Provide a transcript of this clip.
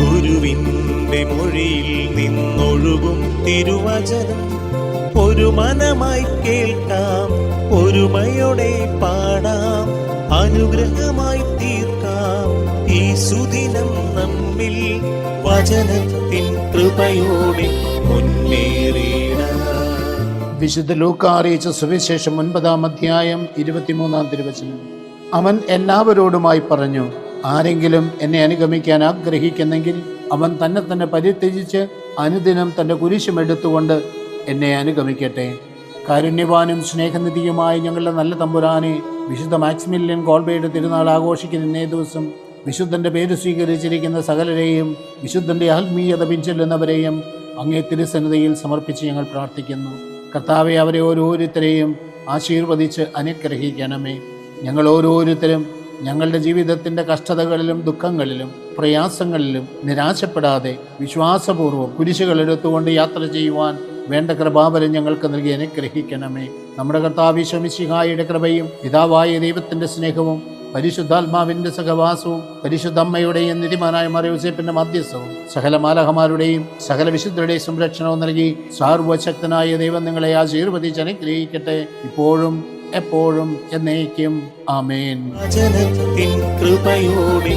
ഗുരുവിന്റെ മൊഴിയിൽ നിന്നൊഴുകും തിരുവചനം. ഒരു മനമായി കേൾക്കാം ഒരുമയോടെ പാടാം അനുഗ്രഹമായി തീർക്കാം. ഈ സുദിനം നമ്മിൽ വചനത്തിൻ കൃപയോടെ മുന്നേറിയിടാം വിശുദ്ധ ലൂക്ക അറിയിച്ച സുവിശേഷം ഒൻപതാം അധ്യായം ഇരുപത്തിമൂന്നാം തിരുവചനം. അവൻ എല്ലാവരോടുമായി പറഞ്ഞു ആരെങ്കിലും എന്നെ അനുഗമിക്കാൻ ആഗ്രഹിക്കുന്നെങ്കിൽ അവൻ തന്നെ തന്നെ പരിത്യജിച്ച് അനുദിനം തന്റെ കുരിശും എടുത്തുകൊണ്ട് എന്നെ അനുഗമിക്കട്ടെ. കാരുണ്യവാനും സ്നേഹനിധിയുമായ ഞങ്ങളുടെ നല്ല തമ്പുരാനെ വിശുദ്ധ മാക്സിമില്യൻ കോൾബയുടെ തിരുനാൾ ആഘോഷിക്കുന്ന ഇന്നേ ദിവസം വിശുദ്ധന്റെ പേര് സ്വീകരിച്ചിരിക്കുന്ന സകലരെയും വിശുദ്ധന്റെ ആത്മീയത പിഞ്ചൊല്ലുന്നവരെയും അങ്ങേ തിരുസന്നിധിയിൽ സമർപ്പിച്ച് ഞങ്ങൾ പ്രാർത്ഥിക്കുന്നു. കർത്താവെ അവരെ ഓരോരുത്തരെയും ആശീർവദിച്ച് അനുഗ്രഹിക്കണമേ. ഞങ്ങൾ ഓരോരുത്തരും ഞങ്ങളുടെ ജീവിതത്തിന്റെ കഷ്ടതകളിലും ദുഃഖങ്ങളിലും പ്രയാസങ്ങളിലും നിരാശപ്പെടാതെ വിശ്വാസപൂർവം കുരിശുകളെടുത്തുകൊണ്ട് യാത്ര ചെയ്യുവാൻ വേണ്ട കൃപാബലം ഞങ്ങൾക്ക് നൽകി അനുഗ്രഹിക്കണമേ. നമ്മുടെ കർത്താവ് ശമിശിഹായുടെ കൃപയും പിതാവായ ദൈവത്തിന്റെ സ്നേഹവും പരിശുദ്ധാത്മാവിന്റെ സഹവാസവും പരിശുദ്ധ അമ്മയുടെയും നിധിമാനായ മറിയൂസേപ്പിന്റെ മധ്യസ്ഥവും സകല മാലഹമാരുടെയും സകല വിശുദ്ധരുടെയും സംരക്ഷണവും നൽകി സാർവശക്തനായ ദൈവം നിങ്ങളെ ആശീർവദിച്ച് അനുഗ്രഹിക്കട്ടെ. ഇപ്പോഴും എപ്പോഴും എന്നേക്കും. ആമേൻ. കൃപയോടെ